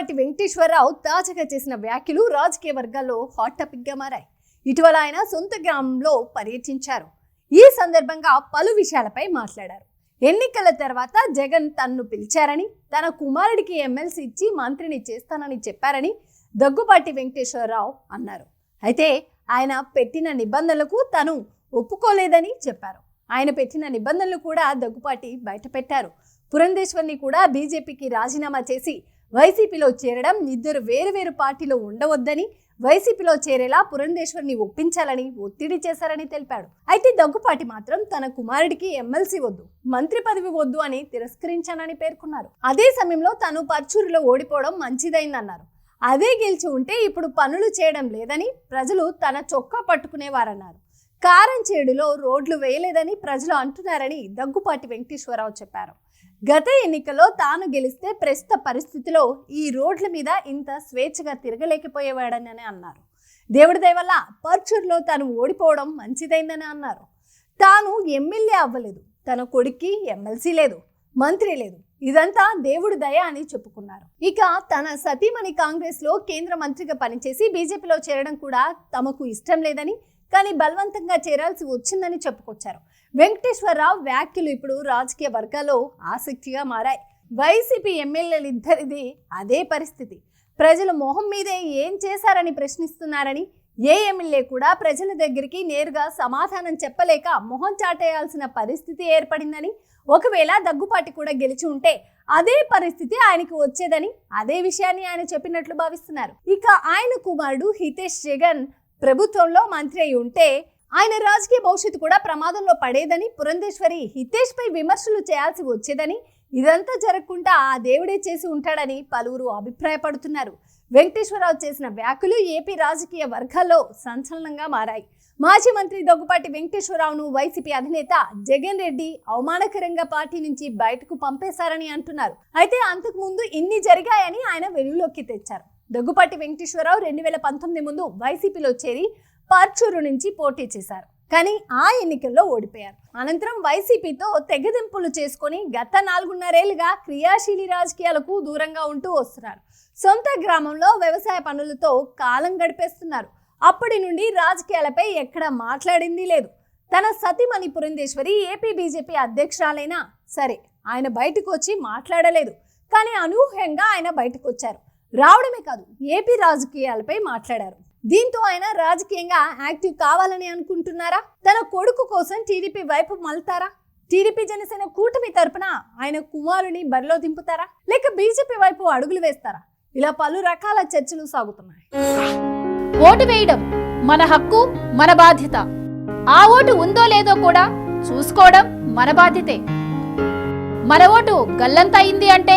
దగ్గుబాటి వెంకటేశ్వరరావు తాజాగా చేసిన వ్యాఖ్యలు రాజకీయ వర్గాల్లో హాట్ టాపిక్గా మారాయి. ఇటీవల ఆయన సొంత గ్రామంలో పర్యటించారు. ఈ సందర్భంగా పలు విషయాలపై మాట్లాడారు. ఎన్నికల తర్వాత జగన్ తన్ను పిలిచారని తన కుమారుడికి ఎమ్మెల్సీ ఇచ్చి మంత్రిని చేస్తానని చెప్పారని దగ్గుబాటి వెంకటేశ్వరరావు అన్నారు. అయితే ఆయన పెట్టిన నిబంధనలకు తను ఒప్పుకోలేదని చెప్పారు. ఆయన పెట్టిన నిబంధనలు కూడా దగ్గుపాటి బయటపెట్టారు. పురంధేశ్వర్ని కూడా బీజేపీకి రాజీనామా చేసి వైసీపీలో చేరడం ఇద్దరు వేరు వేరు పార్టీలో ఉండవద్దని వైసీపీలో చేరేలా పురంధేశ్వర్ని ఒప్పించాలని ఒత్తిడి చేశారని తెలిపాడు. అయితే దగ్గుపాటి మాత్రం తన కుమారుడికి ఎమ్మెల్సీ వద్దు మంత్రి పదవి వద్దు అని తిరస్కరించానని పేర్కొన్నారు. అదే సమయంలో తను పర్చూరులో ఓడిపోవడం మంచిదైందన్నారు. అదే గెలిచి ఉంటే ఇప్పుడు పనులు చేయడం లేదని ప్రజలు తన చొక్కా పట్టుకునేవారన్నారు. కారం చేడులో రోడ్లు వేయలేదని ప్రజలు అంటున్నారని దగ్గుపాటి వెంకటేశ్వరరావు చెప్పారు. గత ఎన్నికలో తాను గెలిస్తే ప్రస్తుత పరిస్థితిలో ఈ రోడ్ల మీద ఇంత స్వేచ్ఛగా తిరగలేకపోయేవాడని అన్నారు. దేవుడి దయ వల్ల పర్చూర్లో తాను ఓడిపోవడం మంచిదైందని అన్నారు. తాను ఎమ్మెల్యే అవ్వలేదు. తన కొడుక్కి ఎమ్మెల్సీ లేదు. మంత్రి లేదు. ఇదంతా దేవుడి దయ అని చెప్పుకున్నారు. ఇక తన సతీమణి కాంగ్రెస్లో కేంద్ర మంత్రిగా పనిచేసి బీజేపీలో చేరడం కూడా తమకు ఇష్టం లేదని కానీ బలవంతంగా చేరాల్సి వచ్చిందని చెప్పుకొచ్చారు. వెంకటేశ్వరరావు వ్యాఖ్యలు ఇప్పుడు రాజకీయ వర్గాల్లో ఆసక్తిగా మారాయి. వైసీపీ ఎమ్మెల్యేలు ఇద్దరిది అదే పరిస్థితి. ప్రజలు మొహం మీదే ఏం చేశారని ప్రశ్నిస్తున్నారని ఏ ఎమ్మెల్యే కూడా ప్రజల దగ్గరికి నేరుగా సమాధానం చెప్పలేక మొహం చాటేయాల్సిన పరిస్థితి ఏర్పడిందని ఒకవేళ దగ్గుపాటి కూడా గెలిచి ఉంటే అదే పరిస్థితి ఆయనకు వచ్చేదని అదే విషయాన్ని ఆయన చెప్పినట్లు భావిస్తున్నారు. ఇక ఆయన కుమారుడు హితేష్ జగన్ ప్రభుత్వంలో మంత్రి అయి ఉంటే ఆయన రాజకీయ భవిష్యత్తు కూడా ప్రమాదంలో పడేదని పురంధేశ్వరి హితేష్ పై విమర్శలు చేయాల్సి వచ్చేదని ఇదంతా జరగకుండా ఆ దేవుడే చేసి ఉంటాడని పలువురు అభిప్రాయపడుతున్నారు. వెంకటేశ్వరరావు చేసిన వ్యాఖ్యలు ఏపీ రాజకీయ వర్గాల్లో సంచలనంగా మారాయి. మాజీ మంత్రి దగ్గుపాటి వెంకటేశ్వరరావును వైసీపీ అధినేత జగన్ రెడ్డి అవమానకరంగా పార్టీ నుంచి బయటకు పంపేశారని అంటున్నారు. అయితే అంతకుముందు ఇన్ని జరిగాయని ఆయన వెలుగులోకి తెచ్చారు. దగ్గుపాటి వెంకటేశ్వరరావు రెండు వేల పంతొమ్మిది ముందు వైసీపీలో చేరి పర్చూరు నుంచి పోటీ చేశారు. కానీ ఆ ఎన్నికల్లో ఓడిపోయారు. అనంతరం వైసీపీతో తెగదెంపులు చేసుకొని గత నాలుగున్నరేళ్ళుగా క్రియాశీలి రాజకీయాలకు దూరంగా ఉంటూ వస్తున్నారు. సొంత గ్రామంలో వ్యవసాయ పనులతో కాలం గడిపేస్తున్నారు. అప్పటి నుండి రాజకీయాలపై ఎక్కడ మాట్లాడింది లేదు. తన సతీమణి పురంధేశ్వరి ఏపీ బీజేపీ అధ్యక్షురాలైనా సరే ఆయన బయటకు వచ్చి మాట్లాడలేదు. కానీ అనూహ్యంగా ఆయన బయటకు వచ్చారు. రావడమే కాదు ఏపీ రాజకీయాలపై మాట్లాడారు. దీంతో ఆయన రాజకీయంగా యాక్టివ్ కావాలని అనుకుంటున్నారా? తన కొడుకు కోసం టీడీపీ వైపు మలుతారా టీడీపీ జనసేన కూటమి తరపున ఆయన కుమారుని బరిలో దింపుతారా? లేక బీజేపీ వైపు అడుగులు వేస్తారా? ఇలా పలు రకాల చర్చలు సాగుతున్నాయి. ఓటు వేయడం మన హక్కు మన బాధ్యత. ఆ ఓటు ఉందో లేదో కూడా చూసుకోవడం మన బాధ్యతే. మన ఓటు గల్లంతయింది అంటే